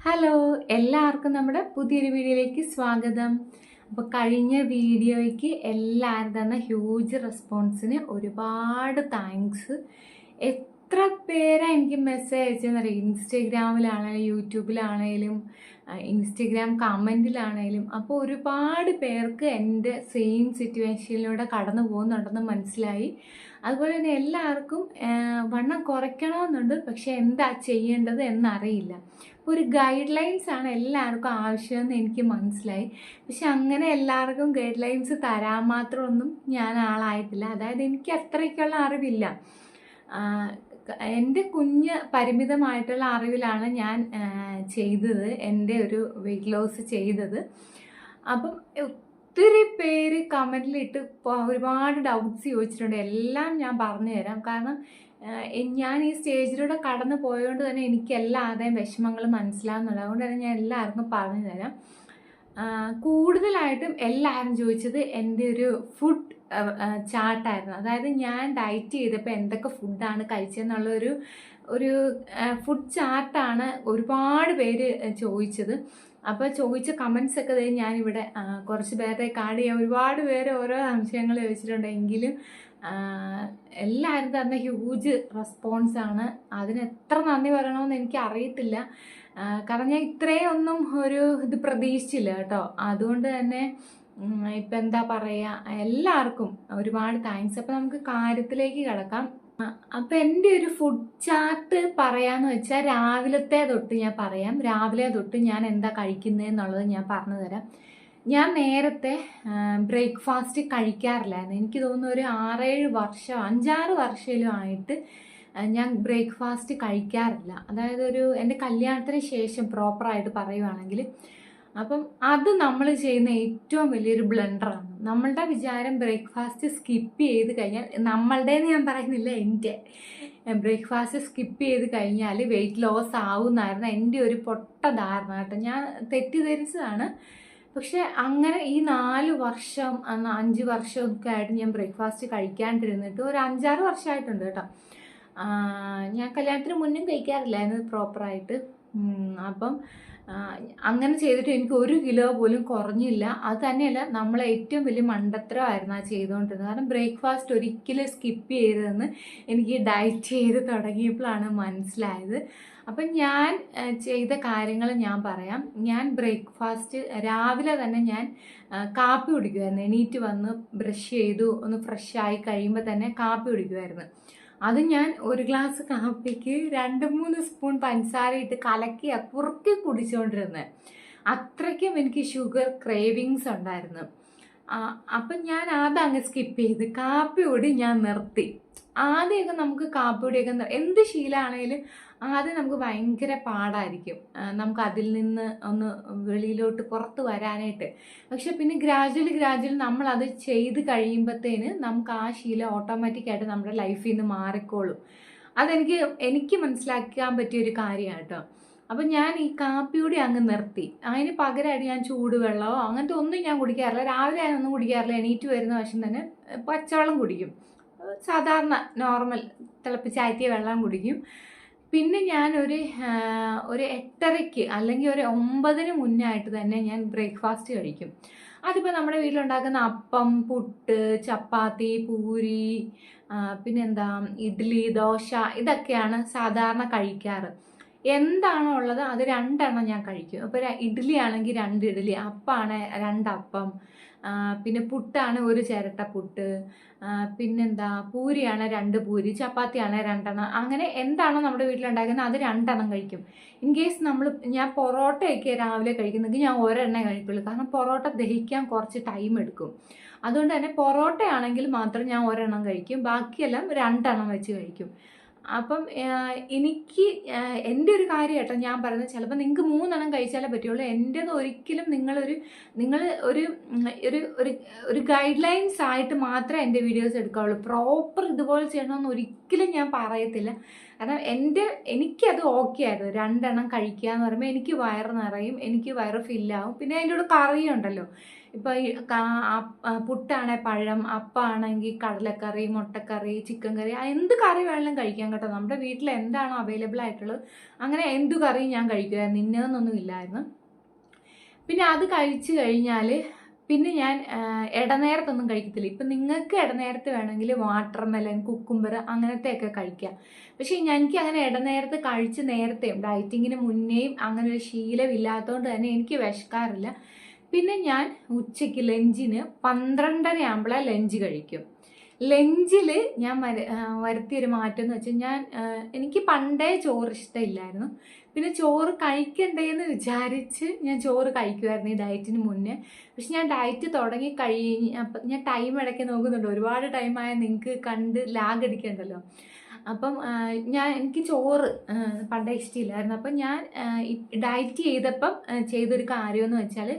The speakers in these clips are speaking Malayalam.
ഹലോ എല്ലാവർക്കും നമ്മുടെ പുതിയൊരു വീഡിയോയിലേക്ക് സ്വാഗതം. അപ്പോൾ കഴിഞ്ഞ വീഡിയോയ്ക്ക് എല്ലാവരും തന്ന ഹ്യൂജ് റെസ്പോൺസിന് ഒരുപാട് താങ്ക്സ് എത്ര പേരാ എനിക്ക് മെസ്സേജ് അയച്ചെന്നറിയാം? ഇൻസ്റ്റഗ്രാമിലാണെങ്കിലും യൂട്യൂബിലാണെങ്കിലും ഇൻസ്റ്റഗ്രാം കമന്റിലാണെങ്കിലും അപ്പോൾ ഒരുപാട് പേർക്ക് എന്റെ സെയിം സിറ്റുവേഷനിലൂടെ കടന്നു പോകുന്നുണ്ടെന്ന് മനസ്സിലായി. അതുപോലെ തന്നെ എല്ലാവർക്കും വണ്ണം കുറയ്ക്കണമെന്നുണ്ട്. പക്ഷെ എന്താ ചെയ്യേണ്ടത് എന്നറിയില്ല. അപ്പോൾ ഒരു ഗൈഡ് ലൈൻസ് ആണ് എല്ലാവർക്കും ആവശ്യമെന്ന് എനിക്ക് മനസ്സിലായി. പക്ഷെ അങ്ങനെ എല്ലാവർക്കും ഗൈഡ് ലൈൻസ് തരാൻ മാത്രമൊന്നും ഞാൻ ആളായിട്ടില്ല. അതായത് എനിക്ക് അത്രയ്ക്കുള്ള അറിവില്ല. എന്റെ കുഞ്ഞ് പരിമിതമായിട്ടുള്ള അറിവിലാണ് ഞാൻ ചെയ്തത്. എന്റെ ഒരു വെയിറ്റ് ലോസ് ചെയ്തത്. അപ്പം ഒത്തിരി പേര് കമന്റിലിട്ട് ഒരുപാട് ഡൗട്ട്സ് ചോദിച്ചിട്ടുണ്ട്. എല്ലാം ഞാൻ പറഞ്ഞു തരാം. കാരണം ഞാൻ ഈ സ്റ്റേജിലൂടെ കടന്നു പോയതുകൊണ്ട് തന്നെ എനിക്ക് എല്ലാവരുടെയും വിഷമങ്ങൾ മനസ്സിലാവുന്നുണ്ട്. അതുകൊണ്ട് തന്നെ ഞാൻ എല്ലാവർക്കും പറഞ്ഞു തരാം. കൂടുതലായിട്ടും എല്ലാവരും ചോദിച്ചത് എന്റെ ഒരു ഫുഡ് ചാർട്ടായിരുന്നു അതായത് ഞാൻ ഡയറ്റ് ചെയ്തപ്പോൾ എന്തൊക്കെ ഫുഡാണ് കഴിച്ചതെന്നുള്ളൊരു ഒരു ഫുഡ് ചാർട്ടാണ് ഒരുപാട് പേര് ചോദിച്ചത്. അപ്പോൾ ചോദിച്ച കമൻസ് ഒക്കെ ഞാനിവിടെ കുറച്ച് പേരുടെ കാർഡ് ചെയ്യാം. ഒരുപാട് പേര് ഓരോ സംശയങ്ങൾ ചോദിച്ചിട്ടുണ്ട്. എങ്കിലും എല്ലാവരും തന്നെ ഹ്യൂജ് റെസ്പോൺസാണ് അതിന് എത്ര നന്ദി പറയണമെന്ന് എനിക്ക് അറിയത്തില്ല. കാരണം ഞാൻ ഇത്രയൊന്നും ഒരു ഇത് പ്രതീക്ഷിച്ചില്ല കേട്ടോ. അതുകൊണ്ട് തന്നെ ഇപ്പം എന്താ പറയുക എല്ലാവർക്കും ഒരുപാട് താങ്ക്സ് അപ്പം നമുക്ക് കാര്യത്തിലേക്ക് കിടക്കാം. അപ്പം എന്റെ ഒരു ഫുഡ് ചാർട്ട് പറയാന്ന് വെച്ചാൽ രാവിലത്തെ തൊട്ട് ഞാൻ പറയാം. രാവിലെ തൊട്ട് ഞാൻ എന്താ കഴിക്കുന്നതെന്നുള്ളത് ഞാൻ പറഞ്ഞു തരാം. ഞാൻ നേരത്തെ ബ്രേക്ക്ഫാസ്റ്റ് കഴിക്കാറില്ലായിരുന്നു. എനിക്ക് തോന്നുന്നു ഒരു ആറേഴ് വർഷം അഞ്ചാറ് വർഷയിലും ആയിട്ട് ഞാൻ ബ്രേക്ക്ഫാസ്റ്റ് കഴിക്കാറില്ല. അതായത് ഒരു എന്റെ കല്യാണത്തിന് ശേഷം പ്രോപ്പറായിട്ട് പറയുവാണെങ്കിൽ അപ്പം അത് നമ്മൾ ചെയ്യുന്ന ഏറ്റവും വലിയൊരു ബ്ലണ്ടറാണ് നമ്മളുടെ വിചാരം ബ്രേക്ക്ഫാസ്റ്റ് സ്കിപ്പ് ചെയ്ത് കഴിഞ്ഞാൽ നമ്മളുടേന്ന് ഞാൻ പറയുന്നില്ല എന്റെ. ബ്രേക്ക്ഫാസ്റ്റ് സ്കിപ്പ് ചെയ്ത് കഴിഞ്ഞാൽ വെയിറ്റ് ലോസ് ആവുമെന്നായിരുന്നു എന്റെ ഒരു പൊട്ട ധാരണ കേട്ടോ. ഞാൻ തെറ്റിദ്ധരിച്ചതാണ്. പക്ഷേ അങ്ങനെ ഈ നാല് വർഷം അഞ്ച് വർഷമൊക്കെ ആയിട്ട് ഞാൻ ബ്രേക്ക്ഫാസ്റ്റ് കഴിക്കാണ്ടിരുന്നിട്ട് ഒരു അഞ്ചാറ് വർഷമായിട്ടുണ്ട് കേട്ടോ. ഞാൻ കല്യാണത്തിന് മുന്നും കഴിക്കാറില്ലായിരുന്നു പ്രോപ്പറായിട്ട് അപ്പം അങ്ങനെ ചെയ്തിട്ട് എനിക്ക് ഒരു കിലോ പോലും കുറഞ്ഞില്ല. അത് തന്നെയല്ല നമ്മളെ ഏറ്റവും വലിയ മണ്ടത്തരമായിരുന്നു ആ ചെയ്തുകൊണ്ടിരുന്നത്. കാരണം ബ്രേക്ക്ഫാസ്റ്റ് ഒരിക്കലും സ്കിപ്പ് ചെയ്തതെന്ന് എനിക്ക് ഡയറ്റ് ചെയ്ത് തുടങ്ങിയപ്പോഴാണ് മനസ്സിലായത്. അപ്പം ഞാൻ ചെയ്ത കാര്യങ്ങൾ ഞാൻ പറയാം. ഞാൻ ബ്രേക്ക്ഫാസ്റ്റ് രാവിലെ തന്നെ ഞാൻ കാപ്പി കുടിക്കുമായിരുന്നു. എണീറ്റ് വന്ന് ബ്രഷ് ചെയ്തു ഒന്ന് ഫ്രഷ് ആയി കഴിയുമ്പോൾ തന്നെ കാപ്പി കുടിക്കുമായിരുന്നു. അത് ഞാൻ ഒരു ഗ്ലാസ് കാപ്പിക്ക് രണ്ട് മൂന്ന് സ്പൂൺ പഞ്ചസാര ഇട്ട് കലക്കി കുറുക്കി കുടിച്ചുകൊണ്ടിരുന്നത് അത്രയ്ക്കും എനിക്ക് ഷുഗർ ക്രേവിങ്സ് ഉണ്ടായിരുന്നു. അപ്പം ഞാൻ അതങ്ങ് സ്കിപ്പ് ചെയ്ത്. കാപ്പി കൂടി ഞാൻ നിർത്തി. ആദ്യമൊക്കെ നമുക്ക് കാപ്പി കൂടിയൊക്കെ നിർ- എന്ത് ശീലമാണെങ്കിലും ആദ്യം നമുക്ക് ഭയങ്കര പാടായിരിക്കും. നമുക്ക് അതിൽ നിന്ന് ഒന്ന് വെളിയിലോട്ട് പുറത്ത് വരാനായിട്ട്. പക്ഷെ പിന്നെ ഗ്രാജുവലി ഗ്രാജുവലി നമ്മൾ അത് ചെയ്ത് കഴിയുമ്പോഴത്തേന് നമുക്ക് ആ ശീലം ഓട്ടോമാറ്റിക്കായിട്ട് നമ്മുടെ ലൈഫിൽ നിന്ന് മാറിക്കോളും. അതെനിക്ക് എനിക്ക് മനസ്സിലാക്കാൻ പറ്റിയ ഒരു കാര്യമാണ് കേട്ടോ. അപ്പം ഞാൻ ഈ കാപ്പി കൂടി അങ്ങ് നിർത്തി. അതിന് പകരമായിട്ട് ഞാൻ ചൂടുവെള്ളമോ അങ്ങനത്തെ ഒന്നും ഞാൻ കുടിക്കാറില്ല. രാവിലെ ഞാനൊന്നും കുടിക്കാറില്ല. എണീറ്റ് വരുന്ന വശം തന്നെ പച്ചവെള്ളം കുടിക്കും. സാധാരണ നോർമൽ തിളപ്പിച്ചാറ്റിയ വെള്ളം കുടിക്കും. പിന്നെ ഞാൻ ഒരു ഒരു എട്ടരയ്ക്ക് അല്ലെങ്കിൽ ഒരു ഒമ്പതിന് മുന്നായിട്ട് തന്നെ ഞാൻ ബ്രേക്ക്ഫാസ്റ്റ് കഴിക്കും. അതിപ്പോൾ നമ്മുടെ വീട്ടിലുണ്ടാക്കുന്ന അപ്പം പുട്ട് ചപ്പാത്തി പൂരി പിന്നെന്താ ഇഡ്ഡലി ദോശ ഇതൊക്കെയാണ് സാധാരണ കഴിക്കാറ്. എന്താണോ ഉള്ളത് അത് രണ്ടെണ്ണം ഞാൻ കഴിക്കും. അപ്പോൾ ഇഡ്ഡലി ആണെങ്കിൽ രണ്ട് ഇഡ്ഡലി അപ്പമാണ് രണ്ടപ്പം ആ, പിന്നെ പുട്ടാണ് ഒരു ചിരട്ട പുട്ട് പിന്നെന്താ പൂരിയാണ് രണ്ട് പൂരി ചപ്പാത്തിയാണ് രണ്ടെണ്ണം. അങ്ങനെ എന്താണോ നമ്മുടെ വീട്ടിലുണ്ടാക്കുന്നത് അത് രണ്ടെണ്ണം കഴിക്കും. ഇൻ കേസ് നമ്മൾ ഞാൻ പൊറോട്ടയൊക്കെ രാവിലെ കഴിക്കുന്നെങ്കിൽ ഞാൻ ഒരെണ്ണേ കഴിക്കുള്ളൂ. കാരണം പൊറോട്ട ദഹിക്കാൻ കുറച്ച് ടൈം എടുക്കും. അതുകൊണ്ട് തന്നെ പൊറോട്ടയാണെങ്കിൽ മാത്രം ഞാൻ ഒരെണ്ണം കഴിക്കും. ബാക്കിയെല്ലാം രണ്ടെണ്ണം വെച്ച് കഴിക്കും. അപ്പം എനിക്ക് എന്റെ ഒരു കാര്യം കേട്ടോ ഞാൻ പറയുന്നത് ചിലപ്പോൾ നിങ്ങൾക്ക് മൂന്നെണ്ണം കഴിച്ചാലേ പറ്റുള്ളൂ. എന്റെത് ഒരിക്കലും നിങ്ങളൊരു നിങ്ങൾ ഒരു ഒരു ഒരു ഗൈഡ് ലൈൻസ് ആയിട്ട് മാത്രമേ എന്റെ വീഡിയോസ് എടുക്കാവുള്ളൂ. പ്രോപ്പർ ഇതുപോലെ ചെയ്യണമെന്ന് ഒരിക്കലും ഞാൻ പറയത്തില്ല. കാരണം എന്റെ എനിക്കത് ഓക്കെ ആയിരുന്നു. രണ്ടെണ്ണം കഴിക്കുക എന്ന് പറയുമ്പോൾ എനിക്ക് വയറ് നിറയും എനിക്ക് വയറ് ഫില്ലാവും പിന്നെ അതിന്റെ കൂടെ കറിയുണ്ടല്ലോ. ഇപ്പോൾ പുട്ടാണെ പഴം അപ്പാണെങ്കിൽ കടലക്കറി മുട്ടക്കറി ചിക്കൻ കറി എന്ത് കറി വേണമെങ്കിലും കഴിക്കാം കേട്ടോ. നമ്മുടെ വീട്ടിൽ എന്താണോ അവൈലബിൾ ആയിട്ടുള്ളത് അങ്ങനെ എന്തു കറിയും ഞാൻ കഴിക്കുമായിരുന്നു ഇന്നതെന്നൊന്നും ഇല്ലായിരുന്നു. പിന്നെ അത് കഴിച്ചു കഴിഞ്ഞാൽ പിന്നെ ഞാൻ ഇടനേരത്തൊന്നും കഴിക്കത്തില്ല. ഇപ്പം നിങ്ങൾക്ക് ഇടനേരത്ത് വേണമെങ്കിൽ വാട്ടർ മെലൻ കുക്കുംബർ അങ്ങനത്തെയൊക്കെ കഴിക്കാം. പക്ഷേ എനിക്ക് അങ്ങനെ ഇടനേരത്ത് കഴിച്ച് നേരത്തെയും ഡയറ്റിങ്ങിന് മുന്നേയും അങ്ങനെ ഒരു ശീലമില്ലാത്തതുകൊണ്ട് തന്നെ എനിക്ക് വിശക്കാറില്ല. പിന്നെ ഞാൻ ഉച്ചയ്ക്ക് ലഞ്ചിന് പന്ത്രണ്ടര ആകുമ്പോഴേ ലഞ്ച് കഴിക്കും. ലഞ്ചിൽ ഞാൻ വരുത്തിയൊരു മാറ്റം എന്ന് വെച്ചാൽ ഞാൻ എനിക്ക് പണ്ടേ ചോറ് ഇഷ്ടമില്ലായിരുന്നു. പിന്നെ ചോറ് കഴിക്കണ്ടേന്ന് വിചാരിച്ച് ഞാൻ ചോറ് കഴിക്കുമായിരുന്നു ഈ ഡയറ്റിന് മുന്നേ. പക്ഷെ ഞാൻ ഡയറ്റ് തുടങ്ങി കഴിഞ്ഞ് അപ്പം ഞാൻ ടൈം ഇടയ്ക്ക് നോക്കുന്നുണ്ട്. ഒരുപാട് ടൈമായ നിങ്ങൾക്ക് കണ്ട് ലാഗ് അടിക്കണ്ടല്ലോ. അപ്പം ഞാൻ എനിക്ക് ചോറ് പണ്ടേ ഇഷ്ടമില്ലായിരുന്നു അപ്പം ഞാൻ ഡയറ്റ് ചെയ്തപ്പം ചെയ്തൊരു കാര്യമെന്ന് വെച്ചാൽ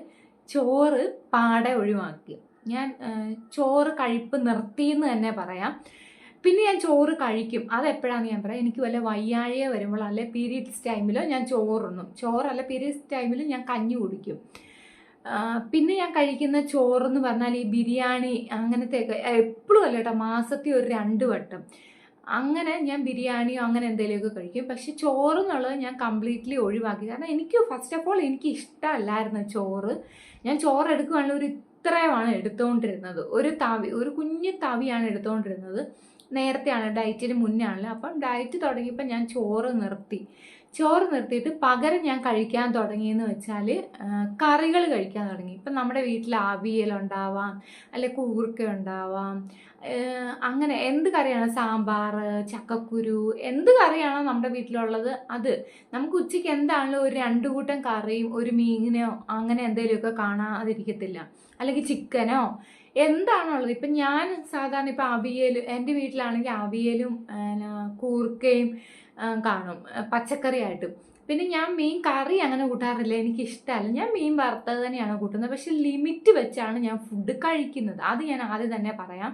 ചോറ് പാടെ ഒഴിവാക്കി. ഞാൻ ചോറ് കഴിപ്പ് നിർത്തിയെന്ന് തന്നെ പറയാം. പിന്നെ ഞാൻ ചോറ് കഴിക്കും. അതെപ്പോഴാന്ന് ഞാൻ പറയാം. എനിക്ക് വല്ല വയ്യാഴിക വരുമ്പോൾ അല്ലെ പീരീഡ്സ് ടൈമിലോ ഞാൻ ചോറുണ്ണും ചോറല്ല പീരീഡ്സ് ടൈമിൽ ഞാൻ കഞ്ഞി കുടിക്കും. പിന്നെ ഞാൻ കഴിക്കുന്ന ചോറെന്ന് പറഞ്ഞാൽ ഈ ബിരിയാണി അങ്ങനത്തെയൊക്കെ എപ്പോഴും അല്ല കേട്ടോ മാസത്തിൽ ഒരു രണ്ട് വട്ടം. അങ്ങനെ ഞാൻ ബിരിയാണിയോ അങ്ങനെ എന്തെങ്കിലുമൊക്കെ കഴിക്കും. പക്ഷെ ചോറ് എന്നുള്ളത് ഞാൻ കംപ്ലീറ്റ്ലി ഒഴിവാക്കി. കാരണം എനിക്ക് ഫസ്റ്റ് ഓഫ് ഓൾ എനിക്ക് ഇഷ്ടമല്ലായിരുന്നു ചോറ്. ഞാൻ ചോറ് എടുക്കുകയാണെങ്കിൽ ഒരു ഇത്രയുമാണ് എടുത്തുകൊണ്ടിരുന്നത് ഒരു തവി ഒരു കുഞ്ഞു തവിയാണ് എടുത്തുകൊണ്ടിരുന്നത് നേരത്തെയാണ് ഡയറ്റിന് മുന്നേ ആണല്ലോ അപ്പം ഡയറ്റ് തുടങ്ങിയപ്പോൾ ഞാൻ ചോറ് നിർത്തി. ചോറ് നിർത്തിയിട്ട് പകരം ഞാൻ കഴിക്കാൻ തുടങ്ങിയെന്ന് വെച്ചാൽ കറികൾ കഴിക്കാൻ തുടങ്ങി. ഇപ്പം നമ്മുടെ വീട്ടിൽ അവിയലുണ്ടാവാം അല്ലെ കൂർക്ക ഉണ്ടാവാം അങ്ങനെ എന്ത് കറിയാണ്? സാമ്പാർ ചക്കക്കുരു എന്ത് കറിയാണോ നമ്മുടെ വീട്ടിലുള്ളത് അത്. നമുക്ക് ഉച്ചയ്ക്ക് എന്താണല്ലോ ഒരു രണ്ടു കൂട്ടം കറിയും ഒരു മീനോ അങ്ങനെ എന്തെങ്കിലുമൊക്കെ കാണാതിരിക്കത്തില്ല. അല്ലെങ്കിൽ ചിക്കനോ എന്താണോ ഉള്ളത്. ഇപ്പം ഞാൻ സാധാരണ ഇപ്പം അവിയൽ എന്റെ വീട്ടിലാണെങ്കിൽ അവിയലും കൂർക്കയും കാണും. പച്ചക്കറിയായിട്ട്. പിന്നെ ഞാൻ മീൻ കറി അങ്ങനെ കൂട്ടാറില്ല. എനിക്ക് ഇഷ്ടമല്ല ഞാൻ മീൻ വറുത്തത് തന്നെയാണ് കൂട്ടുന്നത്. പക്ഷെ ലിമിറ്റ് വെച്ചാണ് ഞാൻ ഫുഡ് കഴിക്കുന്നത്. അത് ഞാൻ ആദ്യം തന്നെ പറയാം.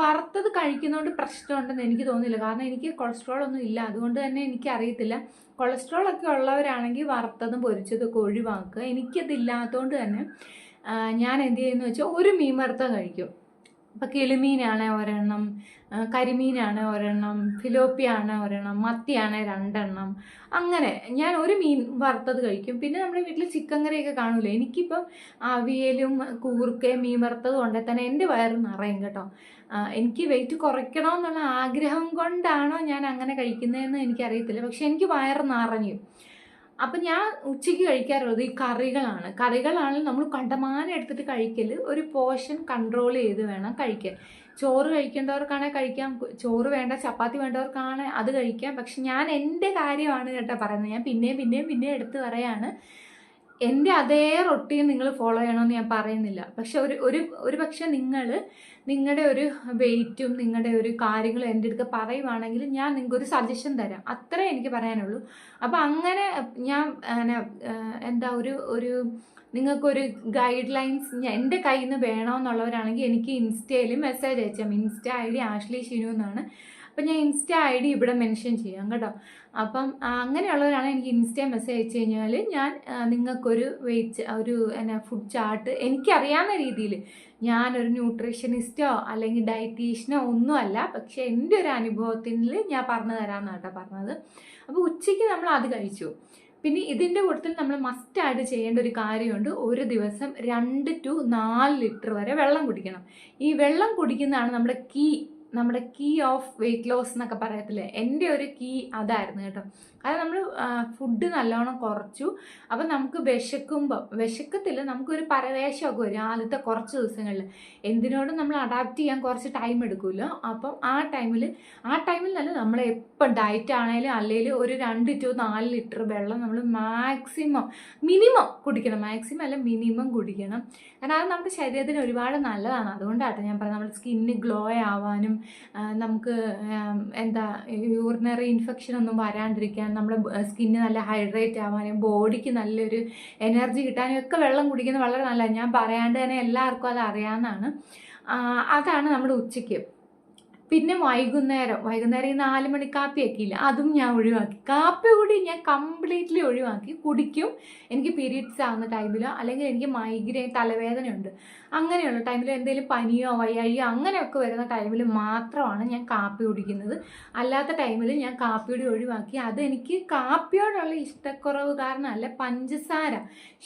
വറുത്തത് കഴിക്കുന്നതുകൊണ്ട് പ്രശ്നമുണ്ടെന്ന് എനിക്ക് തോന്നില്ല കാരണം എനിക്ക് കൊളസ്ട്രോൾ ഒന്നും ഇല്ല. അതുകൊണ്ട് തന്നെ എനിക്ക് അറിയത്തില്ല കൊളസ്ട്രോൾ ഒക്കെ ഉള്ളവരാണെങ്കിൽ വറുത്തതും പൊരിച്ചതും ഒക്കെ ഒഴിവാക്കുക. എനിക്കതില്ലാത്തതുകൊണ്ട് തന്നെ ഞാൻ എന്ത് ചെയ്യുന്നു വെച്ചാൽ ഒരു മീൻ വറുത്തത് കഴിക്കും. ഇപ്പം കിളിമീനാണ് ഒരെണ്ണം. കരിമീനാണ് ഒരെണ്ണം ഫിലോപ്പിയാണ് ഒരെണ്ണം മത്തിയാണ് രണ്ടെണ്ണം. അങ്ങനെ ഞാൻ ഒരു മീൻ വറുത്തത് കഴിക്കും. പിന്നെ നമ്മുടെ വീട്ടിൽ ചിക്കൻ കറിയൊക്കെ കാണൂല? എനിക്കിപ്പം അവിയലും കൂർക്കയും മീൻ വറുത്തത് കൊണ്ടേ തന്നെ എന്റെ വയറ് നിറയും കേട്ടോ. എനിക്ക് വെയിറ്റ് കുറയ്ക്കണമെന്നുള്ള ആഗ്രഹം കൊണ്ടാണോ ഞാൻ അങ്ങനെ കഴിക്കുന്നതെന്ന് എനിക്കറിയത്തില്ല. പക്ഷെ എനിക്ക് വയറ് നിറഞ്ഞു. അപ്പം ഞാൻ ഉച്ചയ്ക്ക് കഴിക്കാറുള്ളത് ഈ കറികളാണ്. കറികളാണ് നമ്മൾ കണ്ടമാനം എടുത്തിട്ട് കഴിക്കൽ ഒരു പോഷൻ കൺട്രോൾ ചെയ്ത് വേണം കഴിക്കാൻ. ചോറ് കഴിക്കേണ്ടവർക്കാണെങ്കിൽ കഴിക്കാം ചോറ് വേണ്ട ചപ്പാത്തി വേണ്ടവർക്കാണ് അത് കഴിക്കാം. പക്ഷെ ഞാൻ എന്റെ കാര്യമാണ് കേട്ടോ പറയുന്നത്. ഞാൻ പിന്നെയും പിന്നെയും പിന്നെയും എടുത്ത് പറയാണ് എന്റെ അതേ റൊട്ടീൻ നിങ്ങൾ ഫോളോ ചെയ്യണമെന്ന് ഞാൻ പറയുന്നില്ല. പക്ഷെ ഒരു ഒരു ഒരു പക്ഷെ നിങ്ങൾ നിങ്ങളുടെ ഒരു വെയിറ്റും നിങ്ങളുടെ ഒരു കാര്യങ്ങളും എന്റെ അടുത്ത് പറയുവാണെങ്കിൽ ഞാൻ നിങ്ങൾക്ക് ഒരു സജഷൻ തരാം. അത്രേ എനിക്ക് പറയാനുള്ളൂ. അപ്പം അങ്ങനെ ഞാൻ എന്താ ഒരു ഒരു നിങ്ങൾക്കൊരു ഗൈഡ് ലൈൻസ് എന്റെ കയ്യിൽ നിന്ന് വേണമെന്നുള്ളവരാണെങ്കിൽ എനിക്ക് ഇൻസ്റ്റയിൽ മെസ്സേജ് അയച്ചാൽ insta I D Ashley Shinu എന്നാണ്. അപ്പം ഞാൻ ഇൻസ്റ്റ ഐ ഡി ഇവിടെ മെൻഷൻ ചെയ്യാം കേട്ടോ. അപ്പം അങ്ങനെയുള്ളവരാണ് എനിക്ക് ഇൻസ്റ്റ മെസ്സേജ് അയച്ചു കഴിഞ്ഞാൽ ഞാൻ നിങ്ങൾക്കൊരു വെയിറ്റ് ഒരു എന്നാ ഫുഡ് ചാർട്ട് എനിക്കറിയാവുന്ന രീതിയിൽ ഞാനൊരു ന്യൂട്രീഷനിസ്റ്റോ അല്ലെങ്കിൽ ഡയറ്റീഷ്യനോ ഒന്നുമല്ല പക്ഷേ എന്റെ ഒരു അനുഭവത്തിൽ ഞാൻ പറഞ്ഞു തരാമെന്നാണ് കേട്ടോ പറഞ്ഞത്. അപ്പോൾ ഉച്ചയ്ക്ക് നമ്മൾ അത് കഴിച്ചു. പിന്നെ ഇതിന്റെ കൂട്ടത്തിൽ നമ്മൾ മസ്റ്റ് ആയിട്ട് ചെയ്യേണ്ട ഒരു കാര്യമുണ്ട്. ഒരു ദിവസം രണ്ട് ടു നാല് ലിറ്റർ വരെ വെള്ളം കുടിക്കണം. ഈ വെള്ളം കുടിക്കുന്നതാണ് നമ്മുടെ കീ നമ്മുടെ കീ ഓഫ് വെയിറ്റ് ലോസ് എന്നൊക്കെ പറയത്തില്ലേ? എന്റെ ഒരു കീ അതായിരുന്നു കേട്ടോ. അത് നമ്മൾ ഫുഡ് നല്ലോണം കുറച്ചു. അപ്പം നമുക്ക് വിശക്കുമ്പോൾ വിശക്കത്തില്ല നമുക്കൊരു പരവേശമൊക്കെ വരും ആദ്യത്തെ കുറച്ച് ദിവസങ്ങളിൽ. എന്തിനോടും നമ്മൾ അഡാപ്റ്റ് ചെയ്യാൻ കുറച്ച് ടൈം എടുക്കുമല്ലോ അപ്പം ആ ടൈമിൽ ആ ടൈമിൽ തന്നെ നമ്മൾ എപ്പോൾ ഡയറ്റ് ആണെങ്കിലും അല്ലെങ്കിൽ ഒരു രണ്ട് ടു നാല് ലിറ്റർ വെള്ളം നമ്മൾ മാക്സിമം മിനിമം കുടിക്കണം. മാക്സിമം അല്ല മിനിമം കുടിക്കണം. കാരണം അത് നമ്മുടെ ശരീരത്തിന് ഒരുപാട് നല്ലതാണ്. അതുകൊണ്ടാട്ടോ ഞാൻ പറഞ്ഞത് നമ്മുടെ സ്കിന്ന് ഗ്ലോ ആവാനും നമുക്ക് എന്താ യൂറിനറി ഇൻഫെക്ഷൻ ഒന്നും വരാണ്ടിരിക്കാൻ നമ്മുടെ സ്കിന്ന് നല്ല ഹൈഡ്രേറ്റ് ആവാനും ബോഡിക്ക് നല്ലൊരു എനർജി കിട്ടാനും ഒക്കെ വെള്ളം കുടിക്കുന്നത് വളരെ നല്ലതാണ് ഞാൻ പറയാണ്ട് തന്നെ എല്ലാവർക്കും അത് അറിയാവുന്നതാണ്. അതാണ് നമ്മുടെ ഉച്ചയ്ക്ക്. പിന്നെ വൈകുന്നേരം വൈകുന്നേരം ഈ നാല് മണി കാപ്പി ആക്കിയില്ല അതും ഞാൻ ഒഴിവാക്കി. കാപ്പി കൂടി ഞാൻ കംപ്ലീറ്റ്ലി ഒഴിവാക്കി. കുടിക്കും. എനിക്ക് പീരീഡ്സ് ആവുന്ന ടൈമിലോ അല്ലെങ്കിൽ എനിക്ക് മൈഗ്രെയിൻ തലവേദനയുണ്ട്. അങ്ങനെയുള്ള ടൈമിൽ എന്തെങ്കിലും പനിയോ വയ്യായോ അങ്ങനെയൊക്കെ വരുന്ന ടൈമിൽ മാത്രമാണ് ഞാൻ കാപ്പി കുടിക്കുന്നത്. അല്ലാത്ത ടൈമിൽ ഞാൻ കാപ്പിയുടെ ഒഴിവാക്കി. അതെനിക്ക് കാപ്പിയോടുള്ള ഇഷ്ടക്കുറവ് കാരണമല്ല പഞ്ചസാര.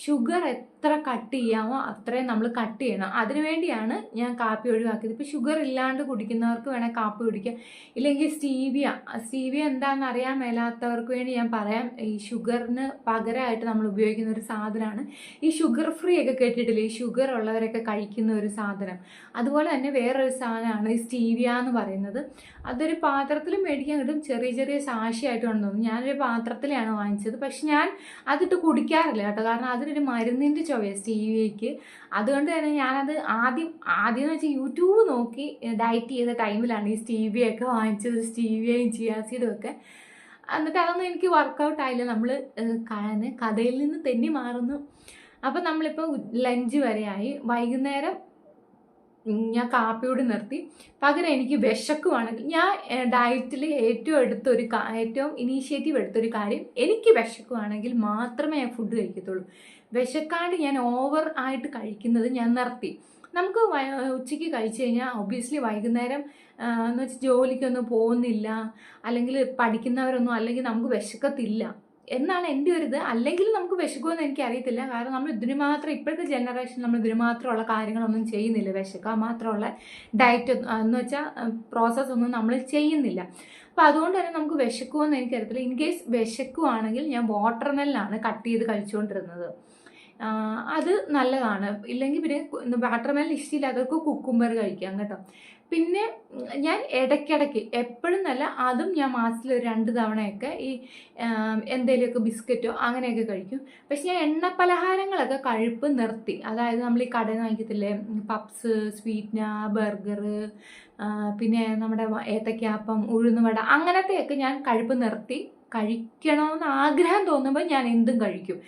ഷുഗർ എത്ര കട്ട് ചെയ്യാമോ അത്രയും നമ്മൾ കട്ട് ചെയ്യണം. അതിനുവേണ്ടിയാണ് ഞാൻ കാപ്പി ഒഴിവാക്കിയത്. ഇപ്പോൾ ഷുഗർ ഇല്ലാണ്ട് കുടിക്കുന്നവർക്ക് വേണേൽ കാപ്പി കുടിക്കാം. ഇല്ലെങ്കിൽ സ്റ്റീവിയ. സ്റ്റീവിയ എന്താണെന്ന് അറിയാൻ മേലാത്തവർക്ക് വേണ്ടി ഞാൻ പറയാം. ഈ ഷുഗറിന് പകരമായിട്ട് നമ്മൾ ഉപയോഗിക്കുന്ന ഒരു സാധനമാണ്. ഈ ഷുഗർ ഫ്രീ ഒക്കെ കേട്ടിട്ടില്ലേ? ഈ ഷുഗർ ഉള്ളവരൊക്കെ കഴിക്കുന്ന ഒരു സാധനം. അതുപോലെ തന്നെ വേറൊരു സാധനമാണ് ഈ സ്റ്റീവിയ എന്ന് പറയുന്നത്. അതൊരു പാത്രത്തിൽ മേടിക്കാൻ കിട്ടും. ചെറിയ ചെറിയ സാക്ഷിയായിട്ട് തോന്നുന്നു ഞാനൊരു പാത്രത്തിലാണ് വാങ്ങിച്ചത്. പക്ഷെ ഞാൻ അതിട്ട് കുടിക്കാറില്ല കേട്ടോ. കാരണം അതിനൊരു മരുന്നിന്റെ ചുവയാണ് സ്റ്റീവിയയ്ക്ക്. അതുകൊണ്ട് തന്നെ ഞാനത് ആദ്യം ആദ്യം എന്ന് വെച്ചാൽ യൂട്യൂബ് നോക്കി ഡയറ്റ് ചെയ്ത ടൈമിലാണ് ഈ സ്റ്റീവിയൊക്കെ വാങ്ങിച്ചത്. സ്റ്റീവിയയും ജിയാസിയതും ഒക്കെ. എന്നിട്ട് അതൊന്നും എനിക്ക് വർക്കൗട്ട് ആയില്ല. നമ്മൾ കഥയിൽ നിന്ന് തെന്നി മാറുന്നു. അപ്പം നമ്മളിപ്പോൾ ലഞ്ച് വരെയായി. വൈകുന്നേരം ഞാൻ കാപ്പിയോട് നിർത്തി. പകരം എനിക്ക് വിശക്കുവാണെങ്കിൽ ഞാൻ ഡയറ്റിൽ ഏറ്റവും എടുത്തൊരു ഏറ്റവും ഇനീഷ്യേറ്റീവ് എടുത്തൊരു കാര്യം എനിക്ക് വിശക്കുവാണെങ്കിൽ മാത്രമേ ഞാൻ ഫുഡ് കഴിക്കത്തുള്ളൂ. വിശക്കാണ്ട് ഞാൻ ഓവർ ആയിട്ട് കഴിക്കുന്നത് ഞാൻ നിർത്തി. നമുക്ക് ഉച്ചയ്ക്ക് കഴിച്ചു കഴിഞ്ഞാൽ ഒബ്വിയസ്ലി വൈകുന്നേരം എന്ന് വെച്ചാൽ ജോലിക്കൊന്നും പോകുന്നില്ല. അല്ലെങ്കിൽ പഠിക്കുന്നവരൊന്നും അല്ലെങ്കിൽ നമുക്ക് വിശക്കത്തില്ല. എന്നാണ് എന്റെ ഒരു ഇത്. അല്ലെങ്കിൽ നമുക്ക് വിശക്കുമെന്ന് എനിക്ക് അറിയത്തില്ല കാരണം നമ്മൾ ഇതിന് മാത്രം ഇപ്പോഴത്തെ ജനറേഷൻ നമ്മൾ ഇതിന് മാത്രമുള്ള കാര്യങ്ങളൊന്നും ചെയ്യുന്നില്ല. വിശക്കാൻ മാത്രമുള്ള ഡയറ്റ് എന്ന് വെച്ചാൽ പ്രോസസ്സ് ഒന്നും നമ്മൾ ചെയ്യുന്നില്ല. അപ്പം അതുകൊണ്ട് തന്നെ നമുക്ക് വിശക്കുമെന്ന് എനിക്കറിയത്തില്ല. ഇൻ കേസ് വിശക്കുവാണെങ്കിൽ ഞാൻ വാട്ടർ മെല്ലാണ് കട്ട് ചെയ്ത് കഴിച്ചുകൊണ്ടിരുന്നത്. അത് നല്ലതാണ്. ഇല്ലെങ്കിൽ പിന്നെ വാട്ടർ മെല്ലൻ ഇഷ്ടമില്ലാത്തവർക്ക് കുക്കുംബർ കഴിക്കാം കേട്ടോ. പിന്നെ ഞാൻ ഇടയ്ക്കിടയ്ക്ക് എപ്പോഴും നല്ല അതും ഞാൻ മാസത്തിൽ ഒരു രണ്ട് തവണയൊക്കെ ഈ എന്തെങ്കിലുമൊക്കെ ബിസ്ക്കറ്റോ അങ്ങനെയൊക്കെ കഴിക്കും. പക്ഷെ ഞാൻ എണ്ണ പലഹാരങ്ങളൊക്കെ കഴിപ്പ് നിർത്തി. അതായത് നമ്മൾ ഈ കടയിൽ വാങ്ങിക്കത്തില്ലേ പപ്സ് സ്വീറ്റ്ന ബർഗർ പിന്നെ നമ്മുടെ ഏത്തക്കാപ്പം ഉഴുന്നുവട അങ്ങനത്തെയൊക്കെ ഞാൻ കഴുപ്പ് നിർത്തി കഴിക്കണമെന്ന് ആഗ്രഹം തോന്നുമ്പോൾ ഞാൻ എന്തും കഴിക്കും.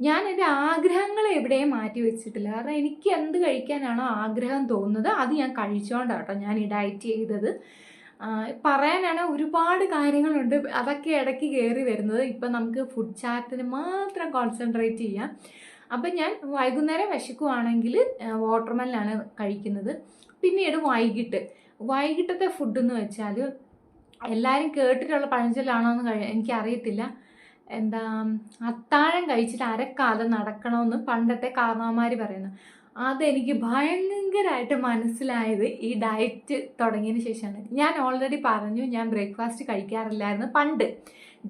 ഞാൻ എന്റെ ആഗ്രഹങ്ങൾ എവിടെയും മാറ്റി വെച്ചിട്ടില്ല. കാരണം എനിക്ക് എന്ത് കഴിക്കാനാണോ ആഗ്രഹം തോന്നുന്നത് അത് ഞാൻ കഴിച്ചോണ്ടാട്ടോ ഞാൻ ഈ ഡയറ്റ് ചെയ്തത്. പറയാനാണ് ഒരുപാട് കാര്യങ്ങളുണ്ട്. അതൊക്കെ ഇടയ്ക്ക് കയറി വരുന്നത്. ഇപ്പം നമുക്ക് ഫുഡ് ചാറ്റിന് മാത്രം കോൺസെൻട്രേറ്റ് ചെയ്യാം. അപ്പം ഞാൻ വൈകുന്നേരം വിശക്കുവാണെങ്കിൽ വാട്ടർമെല്ലാണ് കഴിക്കുന്നത്. പിന്നീട് വൈകിട്ട്. വൈകിട്ടത്തെ ഫുഡെന്ന് വെച്ചാൽ എല്ലാവരും കേട്ടിട്ടുള്ള പഴഞ്ചൊല്ലാണോ എന്ന് കഴി എനിക്കറിയത്തില്ല. എന്താ അത്താഴം കഴിച്ചിട്ട് അരക്കാലം നടക്കണമെന്ന് പണ്ടത്തെ കാരണവന്മാർ പറയുന്നു. അതെനിക്ക് ഭയങ്കരമായിട്ട് മനസ്സിലായത് ഈ ഡയറ്റ് തുടങ്ങിയതിന് ശേഷമാണ്. ഞാൻ ഓൾറെഡി പറഞ്ഞു ഞാൻ ബ്രേക്ക്ഫാസ്റ്റ് കഴിക്കാറില്ലായിരുന്നു പണ്ട്.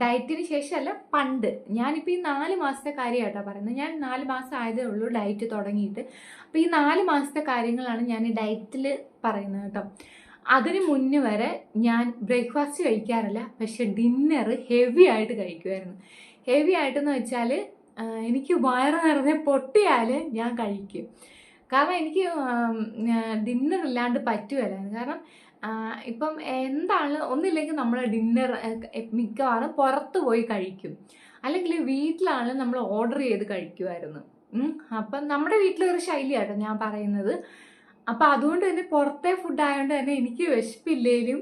ഡയറ്റിന് ശേഷമല്ല പണ്ട്. ഞാനിപ്പോൾ ഈ നാല് മാസത്തെ കാര്യമായിട്ടാണ് പറയുന്നത്. ഞാൻ നാല് മാസം ആയതേ ഉള്ളൂ ഡയറ്റ് തുടങ്ങിയിട്ട്. അപ്പോൾ ഈ നാല് മാസത്തെ കാര്യങ്ങളാണ് ഞാൻ ഡയറ്റിൽ പറയുന്നത് കേട്ടോ. അതിന് മുന്നേ വരെ ഞാൻ ബ്രേക്ക്ഫാസ്റ്റ് കഴിക്കാറില്ല. പക്ഷെ ഡിന്നർ ഹെവി ആയിട്ട് കഴിക്കുമായിരുന്നു ഹെവി ആയിട്ടെന്ന് വെച്ചാൽ എനിക്ക് വയറ് നിറഞ്ഞ് പൊട്ടിയാൽ ഞാൻ കഴിക്കും. കാരണം എനിക്ക് ഡിന്നർ ഇല്ലാണ്ട് പറ്റുമല്ലായിരുന്നു കാരണം ഇപ്പം എന്താണ് ഒന്നില്ലെങ്കിൽ നമ്മൾ ഡിന്നർ മിക്കവാറും പുറത്ത് പോയി കഴിക്കും. അല്ലെങ്കിൽ വീട്ടിലാണ് നമ്മൾ ഓർഡർ ചെയ്ത് കഴിക്കുമായിരുന്നു. അപ്പം നമ്മുടെ വീട്ടിലൊരു ശൈലിയാട്ടോ ഞാൻ പറയുന്നത്. അപ്പം അതുകൊണ്ട് തന്നെ പുറത്തെ ഫുഡ് ആയതുകൊണ്ട് തന്നെ എനിക്ക് വിശപ്പില്ലേലും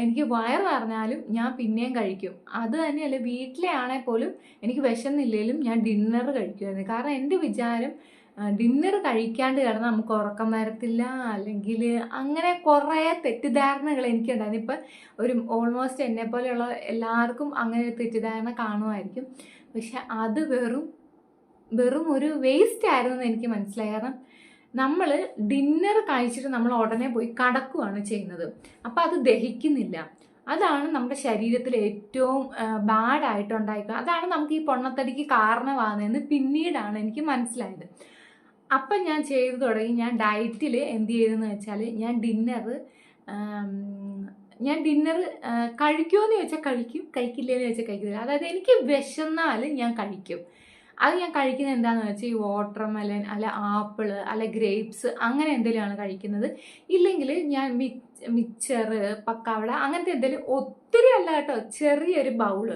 എനിക്ക് വയർ നിറഞ്ഞാലും ഞാൻ പിന്നെയും കഴിക്കും. അത് തന്നെയല്ല വീട്ടിലെ ആണെങ്കിൽ പോലും എനിക്ക് വിശന്നില്ലേലും ഞാൻ ഡിന്നർ കഴിക്കുമായിരുന്നു. കാരണം എന്റെ വിചാരം ഡിന്നർ കഴിക്കാണ്ട് കിടന്നാൽ നമുക്ക് ഉറക്കം വരത്തില്ല. അല്ലെങ്കിൽ അങ്ങനെ കുറേ തെറ്റിദ്ധാരണകൾ എനിക്കുണ്ടായിരുന്നു. ഇപ്പം ഒരു ഓൾമോസ്റ്റ് എന്നെ പോലെയുള്ള എല്ലാവർക്കും അങ്ങനെ ഒരു തെറ്റിദ്ധാരണ കാണുമായിരിക്കും. പക്ഷെ അത് വെറും വെറും ഒരു വേസ്റ്റ് ആയിരുന്നു എന്ന് എനിക്ക് മനസ്സിലായി. കാരണം നമ്മൾ ഡിന്നർ കഴിച്ചിട്ട് നമ്മൾ ഉടനെ പോയി കടക്കുകയാണ് ചെയ്യുന്നത്. അപ്പം അത് ദഹിക്കുന്നില്ല. അതാണ് നമ്മുടെ ശരീരത്തിൽ ഏറ്റവും ബാഡായിട്ടുണ്ടായിരിക്കുക അതാണ് നമുക്ക് ഈ പൊണ്ണത്തടിക്ക് കാരണമാകുന്നതെന്ന് പിന്നീടാണ് എനിക്ക് മനസ്സിലായത്. അപ്പം ഞാൻ ചെയ്തു തുടങ്ങി. ഞാൻ ഡയറ്റിൽ എന്ത് ചെയ്തെന്ന് വെച്ചാൽ ഞാൻ ഡിന്നർ ഞാൻ ഡിന്നർ കഴിക്കുമോ എന്ന് ചോദിച്ചാൽ കഴിക്കും. കഴിക്കില്ലെന്ന് ചോദിച്ചാൽ കഴിക്കില്ല അതായത് എനിക്ക് വിശന്നാൽ ഞാൻ കഴിക്കും. അത് ഞാൻ കഴിക്കുന്നത് എന്താണെന്ന് വെച്ചാൽ ഈ വാട്ടർമെലൻ അല്ല ആപ്പിൾ അല്ല ഗ്രേപ്സ് അങ്ങനെ എന്തെങ്കിലുമാണ് കഴിക്കുന്നത്. ഇല്ലെങ്കിൽ ഞാൻ മിച്ചർ പക്കാവള അങ്ങനത്തെ എന്തെങ്കിലും ഒത്തിരി അല്ല കേട്ടോ ചെറിയൊരു ബൗൾ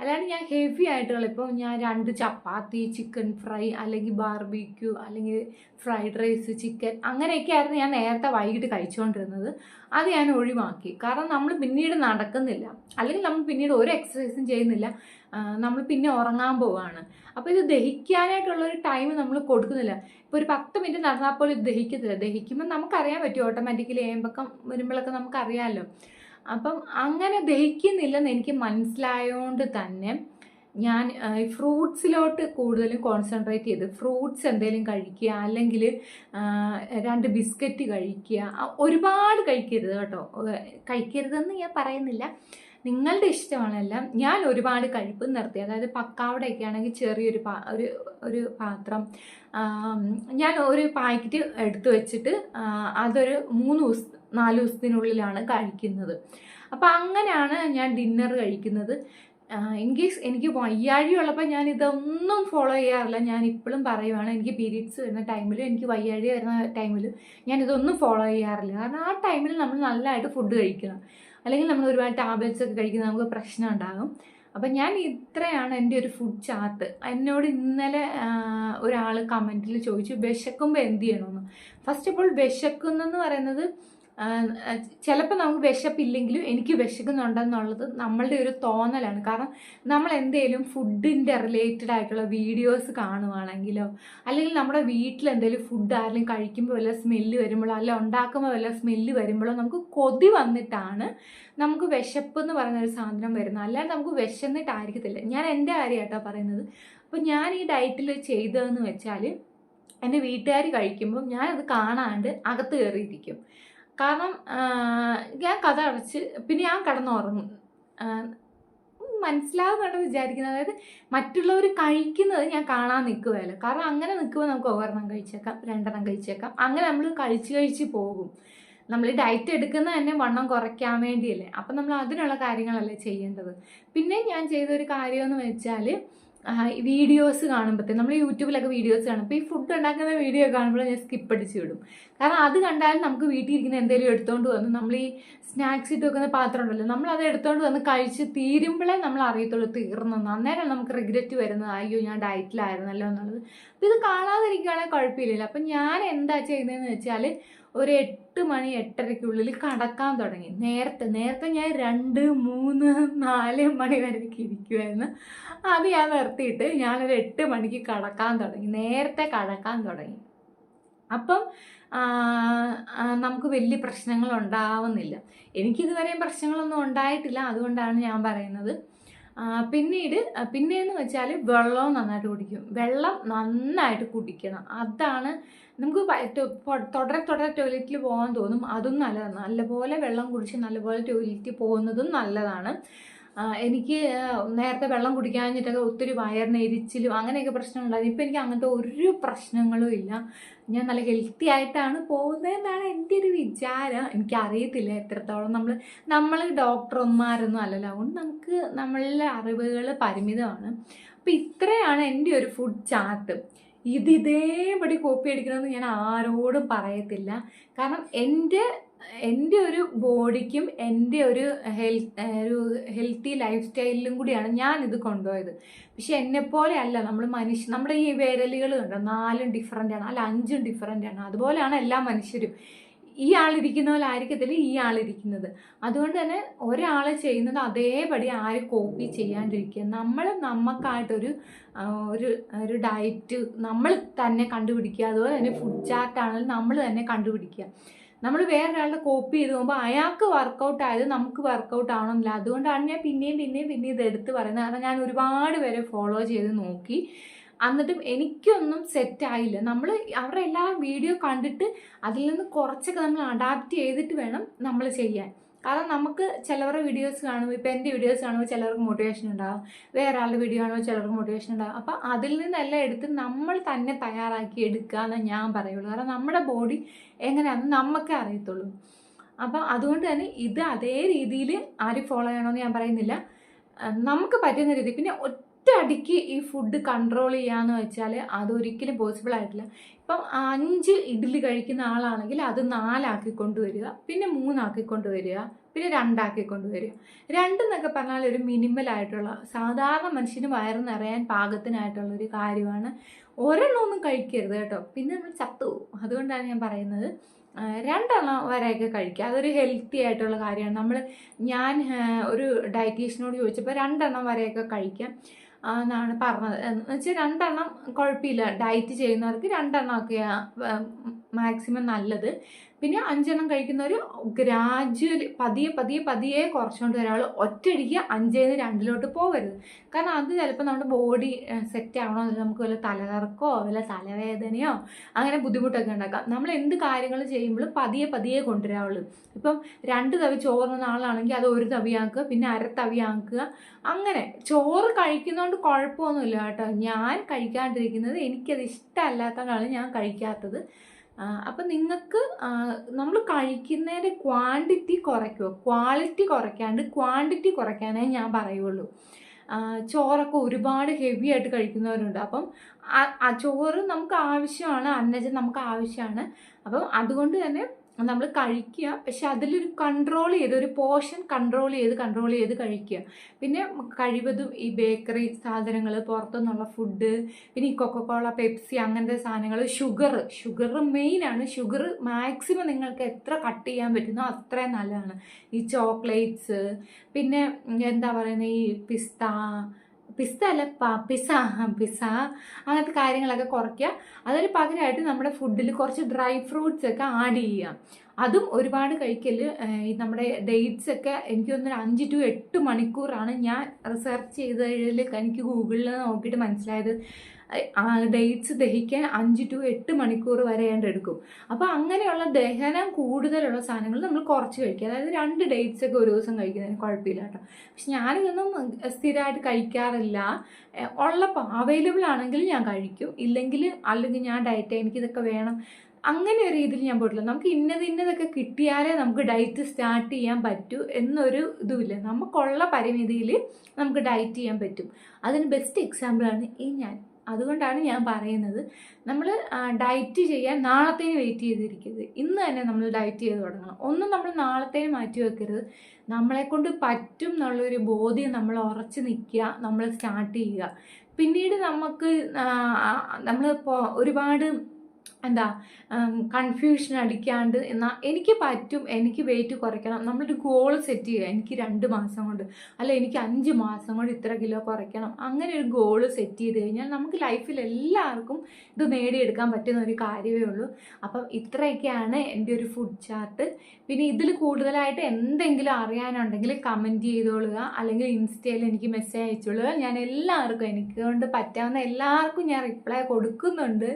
അല്ലാണ്ട് ഞാൻ ഹെവി ആയിട്ടുള്ള ഇപ്പോൾ ഞാൻ രണ്ട് ചപ്പാത്തി ചിക്കൻ ഫ്രൈ അല്ലെങ്കിൽ ബാർബിക്യൂ അല്ലെങ്കിൽ ഫ്രൈഡ് റൈസ് ചിക്കൻ അങ്ങനെയൊക്കെ ആയിരുന്നു ഞാൻ നേരത്തെ വൈകിട്ട് കഴിച്ചുകൊണ്ടിരുന്നത് അത് ഞാൻ ഒഴിവാക്കി. കാരണം നമ്മൾ പിന്നീട് നടക്കുന്നില്ല. അല്ലെങ്കിൽ നമ്മൾ പിന്നീട് ഒരു എക്സസൈസും ചെയ്യുന്നില്ല. നമ്മൾ പിന്നെ ഉറങ്ങാൻ പോവുകയാണ് അപ്പോൾ ഇത് ദഹിക്കാനായിട്ടുള്ള ഒരു ടൈം നമ്മൾ കൊടുക്കുന്നില്ല. ഇപ്പോൾ ഒരു പത്ത് മിനിറ്റ് നടന്നാൽ പോലും ഇത് ദഹിക്കത്തില്ല. ദഹിക്കുമ്പോൾ നമുക്കറിയാൻ പറ്റും. ഓട്ടോമാറ്റിക്കലി ഏമ്പക്കം വരുമ്പോഴൊക്കെ നമുക്കറിയാമല്ലോ അപ്പം അങ്ങനെ ദഹിക്കുന്നില്ലെന്ന് എനിക്ക് മനസ്സിലായതുകൊണ്ട് തന്നെ ഞാൻ ഈ ഫ്രൂട്ട്സിലോട്ട് കൂടുതലും കോൺസെൻട്രേറ്റ് ചെയ്ത് ഫ്രൂട്ട്സ് എന്തെങ്കിലും കഴിക്കുക അല്ലെങ്കിൽ രണ്ട് ബിസ്ക്കറ്റ് കഴിക്കുക ഒരുപാട് കഴിക്കരുത് കേട്ടോ. കഴിക്കരുതെന്ന് ഞാൻ പറയുന്നില്ല. നിങ്ങളുടെ ഇഷ്ടമാണെല്ലാം. ഞാൻ ഒരുപാട് കഴിപ്പ് നിർത്തി. അതായത് പക്കാവടയൊക്കെ ആണെങ്കിൽ ചെറിയൊരു പാ ഒരു ഒരു പാത്രം ഞാൻ ഒരു പാക്കറ്റ് എടുത്തു വെച്ചിട്ട് അതൊരു മൂന്ന് ദിവസം നാല് ദിവസത്തിനുള്ളിലാണ് കഴിക്കുന്നത്. അപ്പോൾ അങ്ങനെയാണ് ഞാൻ ഡിന്നർ കഴിക്കുന്നത്. ഇൻ കേസ് എനിക്ക് വയ്യാഴി ഉള്ളപ്പോൾ ഞാൻ ഇതൊന്നും ഫോളോ ചെയ്യാറില്ല. ഞാൻ ഇപ്പോഴും പറയുവാണ് എനിക്ക് പീരീഡ്സ് വരുന്ന ടൈമിൽ എനിക്ക് വയ്യാഴി വരുന്ന ടൈമിൽ ഞാൻ ഇതൊന്നും ഫോളോ ചെയ്യാറില്ല. കാരണം ആ ടൈമിൽ നമ്മൾ നല്ലതായിട്ട് ഫുഡ് കഴിക്കണം. അല്ലെങ്കിൽ നമ്മൾ ഒരുപാട് ടാബ്ലറ്റ്സ് ഒക്കെ കഴിക്കുന്നത് നമുക്ക് പ്രശ്നം ഉണ്ടാകും. അപ്പം ഞാൻ ഇത്രയാണ് എന്റെ ഒരു ഫുഡ് ചാർട്ട് എന്നോട് ഇന്നലെ ഒരാൾ കമന്റിൽ ചോദിച്ചു വിശക്കുമ്പോൾ എന്ത് ചെയ്യണമെന്ന് ഫസ്റ്റ് ഓഫ് ഓൾ വിശക്കുന്നെന്ന് പറയുന്നത് ചിലപ്പോൾ നമുക്ക് വിശപ്പില്ലെങ്കിലും എനിക്ക് വിശക്കുന്നുണ്ടെന്നുള്ളത് നമ്മളുടെ ഒരു തോന്നലാണ്. കാരണം നമ്മൾ എന്തെങ്കിലും ഫുഡിന്റെ റിലേറ്റഡ് ആയിട്ടുള്ള വീഡിയോസ് കാണുവാണെങ്കിലോ അല്ലെങ്കിൽ നമ്മുടെ വീട്ടിൽ എന്തെങ്കിലും ഫുഡ് ആരെങ്കിലും കഴിക്കുമ്പോൾ വല്ല സ്മെല്ല് വരുമ്പോഴോ അല്ല ഉണ്ടാക്കുമ്പോൾ വല്ല സ്മെല്ല് വരുമ്പോഴോ നമുക്ക് കൊതി വന്നിട്ടാണ് നമുക്ക് വിശപ്പ് എന്ന് പറയുന്ന ഒരു സാധനം വരുന്നത്. അല്ലാതെ നമുക്ക് വിശന്നിട്ടായിരിക്കത്തില്ല. ഞാൻ എന്റെ കാര്യമായിട്ടാണ് പറയുന്നത്. അപ്പോൾ ഞാൻ ഈ ഡയറ്റിൽ ചെയ്തതെന്ന് വെച്ചാൽ എന്റെ വീട്ടുകാർ കഴിക്കുമ്പോൾ ഞാനത് കാണാണ്ട് അകത്ത് കയറിയിരിക്കും. കാരണം ഞാൻ കഥ അടച്ച് പിന്നെ ഞാൻ കടന്നുറങ്ങും. മനസ്സിലാകുന്നുണ്ട് വിചാരിക്കുന്നത് അതായത് മറ്റുള്ളവർ കഴിക്കുന്നത് ഞാൻ കാണാൻ നിൽക്കുകയല്ല കാരണം അങ്ങനെ നിൽക്കുമ്പോൾ നമുക്ക് ഒരെണ്ണം കഴിച്ചേക്കാം രണ്ടെണ്ണം കഴിച്ചേക്കാം. അങ്ങനെ നമ്മൾ കഴിച്ച് കഴിച്ച് പോകും. നമ്മൾ ഡയറ്റ് എടുക്കുന്ന തന്നെ വണ്ണം കുറയ്ക്കാൻ വേണ്ടിയല്ലേ. അപ്പം നമ്മൾ അതിനുള്ള കാര്യങ്ങളല്ലേ ചെയ്യേണ്ടത്. പിന്നെ ഞാൻ ചെയ്തൊരു കാര്യമെന്ന് വെച്ചാൽ വീഡിയോസ് കാണുമ്പോഴത്തേ നമ്മൾ യൂട്യൂബിലൊക്കെ വീഡിയോസ് കാണും അപ്പോൾ ഈ ഫുഡ് ഉണ്ടാക്കുന്ന വീഡിയോ കാണുമ്പോൾ ഞാൻ സ്കിപ്പ് അടിച്ച് വിടും. കാരണം അത് കണ്ടാലും നമുക്ക് വീട്ടിൽ ഇരിക്കുന്ന എന്തെങ്കിലും എടുത്തുകൊണ്ട് വന്ന് നമ്മൾ ഈ സ്നാക്സ് ഇട്ട് വെക്കുന്ന പാത്രം ഉണ്ടല്ലോ നമ്മൾ അത് എടുത്തുകൊണ്ട് വന്ന് കഴിച്ച് തീരുമ്പോഴേ നമ്മൾ അറിയത്തുള്ളൂ തീർന്നെന്ന് അന്നേരം നമുക്ക് റിഗ്രറ്റ് വരുന്നത് അയ്യോ ഞാൻ ഡയറ്റിലായിരുന്നല്ലോ എന്നുള്ളത്. അപ്പോൾ ഇത് കാണാതിരിക്കുകയാണെങ്കിൽ കുഴപ്പമില്ലല്ലോ. അപ്പം ഞാൻ എന്താ ചെയ്യുന്നതെന്ന് വെച്ചാൽ ഒരു എട്ട് മണി എട്ടരയ്ക്കുള്ളിൽ കടക്കാൻ തുടങ്ങി. നേരത്തെ നേരത്തെ ഞാൻ രണ്ട് മൂന്ന് നാല് മണി വരെയൊക്കെ ഇരിക്കുമായിരുന്നു അത് ഞാൻ നിർത്തിയിട്ട് ഞാനൊരു എട്ട് മണിക്ക് കടക്കാൻ തുടങ്ങി. നേരത്തെ കടക്കാൻ തുടങ്ങി. അപ്പം നമുക്ക് വലിയ പ്രശ്നങ്ങൾ ഉണ്ടാവുന്നില്ല. എനിക്കിതുവരെയും പ്രശ്നങ്ങളൊന്നും ഉണ്ടായിട്ടില്ല. അതുകൊണ്ടാണ് ഞാൻ പറയുന്നത്. പിന്നീട് പിന്നെയെന്ന് വെച്ചാൽ വെള്ളവും നന്നായിട്ട് കുടിക്കും. വെള്ളം നന്നായിട്ട് കുടിക്കണം. അതാണ് നമുക്ക് തുടരെ തുടരെ ടോയ്ലറ്റിൽ പോകാൻ തോന്നും. അതും നല്ലതാണ് നല്ലപോലെ വെള്ളം കുടിച്ച് നല്ലപോലെ ടോയ്ലറ്റിൽ പോകുന്നതും നല്ലതാണ്. എനിക്ക് നേരത്തെ വെള്ളം കുടിക്കാഞ്ഞിട്ടൊക്കെ ഒത്തിരി വയറിന് എരിച്ചിലും അങ്ങനെയൊക്കെ പ്രശ്നമുണ്ടായിരുന്നു ഇപ്പം എനിക്ക് അങ്ങനത്തെ ഒരു പ്രശ്നങ്ങളും ഇല്ല. ഞാൻ നല്ല ഹെൽത്തി ആയിട്ടാണ് പോകുന്നതെന്നാണ് എന്റെ ഒരു വിചാരം. എനിക്കറിയത്തില്ല എത്രത്തോളം നമ്മൾ നമ്മൾ ഡോക്ടർമാരൊന്നും അല്ലല്ലോ. അതുകൊണ്ട് നമുക്ക് നമ്മളുടെ അറിവുകൾ പരിമിതമാണ്. അപ്പം ഇത്രയാണ് എന്റെ ഒരു ഫുഡ് ചാർട്ട് ഇത് ഇതേപടി കോപ്പി അടിക്കണമെന്ന് ഞാൻ ആരോടും പറയത്തില്ല. കാരണം എന്റെ എന്റെ ഒരു ബോഡിക്കും എന്റെ ഒരു ഹെൽത്ത് ഒരു ഹെൽത്തി ലൈഫ് സ്റ്റൈലിലും കൂടിയാണ് ഞാൻ ഇത് കൊണ്ടുപോയത്. പക്ഷെ എന്നെപ്പോലെ അല്ല നമ്മൾ മനുഷ്യ നമ്മുടെ ഈ വിരലുകൾ കണ്ടോ? നാലും ഡിഫറന്റ് ആണ് അല്ല അഞ്ചും ഡിഫറന്റ് ആണ്. അതുപോലെയാണ് എല്ലാ മനുഷ്യരും. ഈ ആളിരിക്കുന്ന പോലെ ആയിരിക്കത്തില്ല ഈ ആളിരിക്കുന്നത്. അതുകൊണ്ട് തന്നെ ഒരാൾ ചെയ്യുന്നത് അതേപടി ആര് കോപ്പി ചെയ്യാണ്ടിരിക്കുക. നമ്മൾ നമുക്കായിട്ടൊരു ഒരു ഒരു ഡയറ്റ് നമ്മൾ തന്നെ കണ്ടുപിടിക്കുക. അതുപോലെ തന്നെ ഫുഡ് ചാർട്ട് ആണെങ്കിലും നമ്മൾ തന്നെ കണ്ടുപിടിക്കുക. നമ്മൾ വേറൊരാളുടെ കോപ്പി ചെയ്ത് പോകുമ്പോൾ അയാൾക്ക് വർക്കൗട്ട് ആയത് നമുക്ക് വർക്കൗട്ട് ആവണമെന്നില്ല. അതുകൊണ്ടാണ് ഞാൻ പിന്നെയും പിന്നെയും പിന്നെയും ഇത് എടുത്ത് പറയുന്നത്. കാരണം ഞാൻ ഒരുപാട് പേരെ ഫോളോ ചെയ്ത് നോക്കി. എന്നിട്ടും എനിക്കൊന്നും സെറ്റ് ആയില്ല. നമ്മൾ അവരുടെ എല്ലാ വീഡിയോ കണ്ടിട്ട് അതിൽ നിന്ന് കുറച്ചൊക്കെ നമ്മൾ അഡാപ്റ്റ് ചെയ്തിട്ട് വേണം നമ്മൾ ചെയ്യാൻ. കാരണം നമുക്ക് ചിലവരുടെ വീഡിയോസ് കാണുമ്പോൾ ഇപ്പം എന്റെ വീഡിയോസ് കാണുമ്പോൾ ചിലർക്ക് മോട്ടിവേഷൻ ഉണ്ടാകും വേറെ ആളുടെ വീഡിയോ കാണുമ്പോൾ ചിലർക്ക് മോട്ടിവേഷൻ ഉണ്ടാകും അപ്പോൾ അതിൽ നിന്നെല്ലാം എടുത്ത് നമ്മൾ തന്നെ തയ്യാറാക്കി എടുക്കുക എന്നേ ഞാൻ പറയുള്ളൂ. കാരണം നമ്മുടെ ബോഡി എങ്ങനെയാണെന്ന് നമുക്കേ അറിയത്തുള്ളൂ. അപ്പോൾ അതുകൊണ്ട് തന്നെ ഇത് അതേ രീതിയിൽ ആരും ഫോളോ ചെയ്യണമെന്ന് ഞാൻ പറയുന്നില്ല. നമുക്ക് പറ്റുന്ന രീതി പിന്നെ ഒറ്റയടിക്ക് ഈ ഫുഡ് കൺട്രോൾ ചെയ്യാന്ന് വെച്ചാൽ അതൊരിക്കലും പോസിബിൾ ആയിട്ടില്ല. ഇപ്പം അഞ്ച് ഇഡ്ഡലി കഴിക്കുന്ന ആളാണെങ്കിൽ അത് നാലാക്കി കൊണ്ടുവരിക പിന്നെ മൂന്നാക്കി കൊണ്ടുവരിക പിന്നെ രണ്ടാക്കി കൊണ്ടുവരിക. രണ്ടെന്നൊക്കെ പറഞ്ഞാൽ ഒരു മിനിമൽ ആയിട്ടുള്ള സാധാരണ മനുഷ്യന് വയറ് നിറയാൻ പാകത്തിനായിട്ടുള്ള ഒരു കാര്യമാണ്. ഒരെണ്ണമൊന്നും കഴിക്കരുത് കേട്ടോ. പിന്നെ നമ്മൾ ചത്തു അതുകൊണ്ടാണ് ഞാൻ പറയുന്നത്. രണ്ടെണ്ണം വരെയൊക്കെ കഴിക്കുക. അതൊരു ഹെൽത്തി ആയിട്ടുള്ള കാര്യമാണ്. നമ്മൾ ഞാൻ ഒരു ഡയറ്റീഷ്യനോട് ചോദിച്ചപ്പോൾ രണ്ടെണ്ണം വരെയൊക്കെ കഴിക്കാം. എന്നാണ് പറഞ്ഞത്. എന്ന് വെച്ചാൽ രണ്ടെണ്ണം കുഴപ്പമില്ല. ഡയറ്റ് ചെയ്യുന്നവർക്ക് രണ്ടെണ്ണം ഒക്കെയാണ് മാക്സിമം നല്ലത്. പിന്നെ അഞ്ചെണ്ണം കഴിക്കുന്നവർ ഗ്രാജുവലി പതിയെ പതിയെ പതിയെ കുറച്ചുകൊണ്ട് ഒരാൾ ഒറ്റയടിക്ക് അഞ്ചേന്ന് രണ്ടിലോട്ട് പോകരുത്. കാരണം അത് ചിലപ്പോൾ നമ്മുടെ ബോഡി സെറ്റ് ആവണമെന്നില്ല നമുക്ക് വല്ല തലകറക്കോ? വല്ല തലവേദനയോ? അങ്ങനെ ബുദ്ധിമുട്ടൊക്കെ ഉണ്ടാക്കാം. നമ്മൾ എന്ത് കാര്യങ്ങൾ ചെയ്യുമ്പോഴും പതിയെ പതിയെ കൊണ്ടുവരാവുള്ളൂ ഇപ്പം രണ്ട് തവി ചോറുന്ന ആളാണെങ്കിൽ അത് ഒരു തവിയാക്കുക പിന്നെ അര തവിയാക്കുക അങ്ങനെ ചോറ് കഴിക്കുന്നതുകൊണ്ട് കുഴപ്പമൊന്നുമില്ല കേട്ടോ. ഞാൻ കഴിക്കാണ്ടിരിക്കുന്നത് എനിക്കത് ഇഷ്ടമല്ലാത്തതാണ് ഞാൻ കഴിക്കാത്തത്. അപ്പം നിങ്ങൾക്ക് നമ്മൾ കഴിക്കുന്നതിന്റെ ക്വാണ്ടിറ്റി കുറയ്ക്കുക ക്വാളിറ്റി കുറയ്ക്കാണ്ട് ക്വാണ്ടിറ്റി കുറയ്ക്കാനേ ഞാൻ പറയുള്ളൂ. ചോറൊക്കെ ഒരുപാട് ഹെവി ആയിട്ട് കഴിക്കുന്നവരുണ്ട്. അപ്പം ആ ചോറ് നമുക്ക് ആവശ്യമാണ് അന്നജം നമുക്ക് ആവശ്യമാണ്. അപ്പം അതുകൊണ്ട് തന്നെ നമ്മൾ കഴിക്കുക. പക്ഷെ അതിലൊരു കൺട്രോൾ ചെയ്ത് ഒരു പോർഷൻ കൺട്രോൾ ചെയ്ത് കൺട്രോൾ ചെയ്ത് കഴിക്കുക. പിന്നെ കഴിവതും ഈ ബേക്കറി സാധനങ്ങൾ പുറത്തുനിന്നുള്ള ഫുഡ് പിന്നെ ഈ കൊക്കക്കോള പെപ്സി അങ്ങനത്തെ സാധനങ്ങൾ ഷുഗർ ഷുഗർ മെയിനാണ് ഷുഗർ മാക്സിമം നിങ്ങൾക്ക് എത്ര കട്ട് ചെയ്യാൻ പറ്റുന്നോ അത്രയും നല്ലതാണ്. ഈ ചോക്ലേറ്റ്സ് പിന്നെ എന്താ പറയുന്നത് ഈ പിസ്ത പിസ്ത അല്ല പിസ പിസ. അങ്ങനത്തെ കാര്യങ്ങളൊക്കെ കുറയ്ക്കുക. അതിന് പകരമായിട്ട് നമ്മുടെ ഫുഡിൽ കുറച്ച് ഡ്രൈ ഫ്രൂട്ട്സ് ഒക്കെ ആഡ് ചെയ്യുക. അതും ഒരുപാട് കഴിക്കൽ നമ്മുടെ ഡേറ്റ്സ് ഒക്കെ എനിക്ക് തോന്നുന്നു അഞ്ച് ടു എട്ട് മണിക്കൂറാണ് ഞാൻ റിസർച്ച് ചെയ്തതിൽ എനിക്ക് ഗൂഗിളിൽ നോക്കിയിട്ട് മനസ്സിലായത്. ഡേറ്റ്സ് ദഹിക്കാൻ അഞ്ച് ടു എട്ട് മണിക്കൂർ വരെ ഏണ്ട എടുക്കും. അപ്പോൾ അങ്ങനെയുള്ള ദഹനം കൂടുതലുള്ള സാധനങ്ങൾ നമ്മൾ കുറച്ച് കഴിക്കുക അതായത് രണ്ട് ഡേറ്റ്സ് ഒക്കെ ഒരു ദിവസം കഴിക്കുന്നതിന് കുഴപ്പമില്ല കേട്ടോ. പക്ഷെ ഞാനിതൊന്നും സ്ഥിരമായിട്ട് കഴിക്കാറില്ല. ഉള്ളപ്പോൾ അവൈലബിൾ ആണെങ്കിൽ ഞാൻ കഴിക്കും. ഇല്ലെങ്കിൽ അല്ലെങ്കിൽ ഞാൻ ഡയറ്റ് എനിക്കിതൊക്കെ വേണം. അങ്ങനെ ഒരു രീതിയിൽ ഞാൻ പോയിട്ടില്ല. നമുക്ക് ഇന്നത് ഇന്നതൊക്കെ കിട്ടിയാലേ നമുക്ക് ഡയറ്റ് സ്റ്റാർട്ട് ചെയ്യാൻ പറ്റൂ എന്നൊരു ഇതുമില്ല. നമുക്കുള്ള പരിമിതിയിൽ നമുക്ക് ഡയറ്റ് ചെയ്യാൻ പറ്റും. അതിന് ബെസ്റ്റ് എക്സാമ്പിളാണ് ഈ ഞാൻ. അതുകൊണ്ടാണ് ഞാൻ പറയുന്നത്. നമ്മൾ ഡയറ്റ് ചെയ്യാൻ നാളത്തേന് വെയിറ്റ് ചെയ്തിരിക്കരുത്. ഇന്ന് തന്നെ നമ്മൾ ഡയറ്റ് ചെയ്ത് തുടങ്ങണം. ഒന്നും നമ്മൾ നാളത്തേന് മാറ്റി വെക്കരുത്. നമ്മളെക്കൊണ്ട് പറ്റും എന്നുള്ളൊരു ബോധ്യം നമ്മൾ ഉറച്ചു നിൽക്കുക നമ്മൾ സ്റ്റാർട്ട് ചെയ്യുക. പിന്നീട് നമുക്ക് നമ്മളിപ്പോൾ ഒരുപാട് എന്താ കൺഫ്യൂഷൻ അടിക്കാണ്ട് എന്നാൽ എനിക്ക് പറ്റും എനിക്ക് വെയിറ്റ് കുറയ്ക്കണം. നമ്മളൊരു ഗോൾ സെറ്റ് ചെയ്യുക. എനിക്ക് രണ്ട് മാസം കൊണ്ട് അല്ല എനിക്ക് അഞ്ച് മാസം കൊണ്ട് ഇത്ര കിലോ കുറയ്ക്കണം. അങ്ങനെ ഒരു ഗോൾ സെറ്റ് ചെയ്ത് കഴിഞ്ഞാൽ നമുക്ക് ലൈഫിൽ എല്ലാവർക്കും ഇത് നേടിയെടുക്കാൻ പറ്റുന്ന ഒരു കാര്യമേ ഉള്ളൂ. അപ്പം ഇത്രയൊക്കെയാണ് എന്റെ ഒരു ഫുഡ് ചാർട്ട് പിന്നെ ഇതിൽ കൂടുതലായിട്ട് എന്തെങ്കിലും അറിയാനുണ്ടെങ്കിൽ കമന്റ് ചെയ്തോളുക. അല്ലെങ്കിൽ ഇൻസ്റ്റയിൽ എനിക്ക് മെസ്സേജ് അയച്ചോളുക. ഞാൻ എല്ലാവർക്കും എനിക്ക് കൊണ്ട് പറ്റാവുന്ന എല്ലാവർക്കും ഞാൻ റിപ്ലൈ കൊടുക്കുന്നുണ്ട്.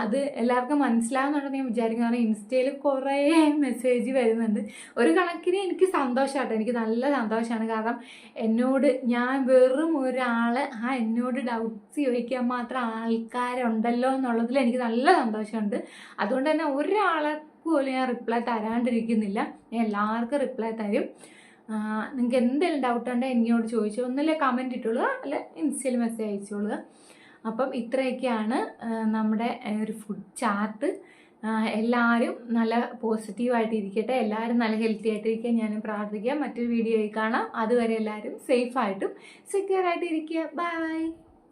അത് എല്ലാവർക്കും മനസ്സിലാവുന്നുണ്ടെന്ന് ഞാൻ വിചാരിക്കുന്നു. കാരണം ഇൻസ്റ്റയിൽ കുറേ മെസ്സേജ് വരുന്നുണ്ട്. ഒരു കണക്കിന് എനിക്ക് സന്തോഷമാട്ടോ എനിക്ക് നല്ല സന്തോഷമാണ് കാരണം എന്നോട് ഞാൻ വെറും ഒരാൾ ആ എന്നോട് ഡൗട്ട്സ് ചോദിക്കാൻ മാത്രം ആൾക്കാരുണ്ടല്ലോ എന്നുള്ളതിൽ എനിക്ക് നല്ല സന്തോഷമുണ്ട്. അതുകൊണ്ട് തന്നെ ഒരാളെ പോലും ഞാൻ റിപ്ലൈ തരാണ്ടിരിക്കുന്നില്ല. ഞാൻ എല്ലാവർക്കും റിപ്ലൈ തരും. നിങ്ങൾക്ക് എന്തെങ്കിലും ഡൗട്ട് ഉണ്ടെങ്കിൽ എന്നോട് ചോദിച്ചോ. ഒന്നല്ലേ കമന്റ് ഇട്ടോളുക അല്ല ഇൻസ്റ്റയിൽ മെസ്സേജ് അയച്ചോളുക. അപ്പം ഇത്രയൊക്കെയാണ് നമ്മുടെ ഒരു ഫുഡ് ചാർട്ട്. എല്ലാവരും നല്ല പോസിറ്റീവായിട്ട് ഇരിക്കട്ടെ. എല്ലാവരും നല്ല ഹെൽത്തി ആയിട്ടിരിക്കാൻ ഞാൻ പ്രാർത്ഥിക്കാം. മറ്റൊരു വീഡിയോയിൽ കാണാം. അതുവരെ എല്ലാവരും സേഫായിട്ടും സെക്യൂർ ആയിട്ട് ഇരിക്കുക. ബൈ.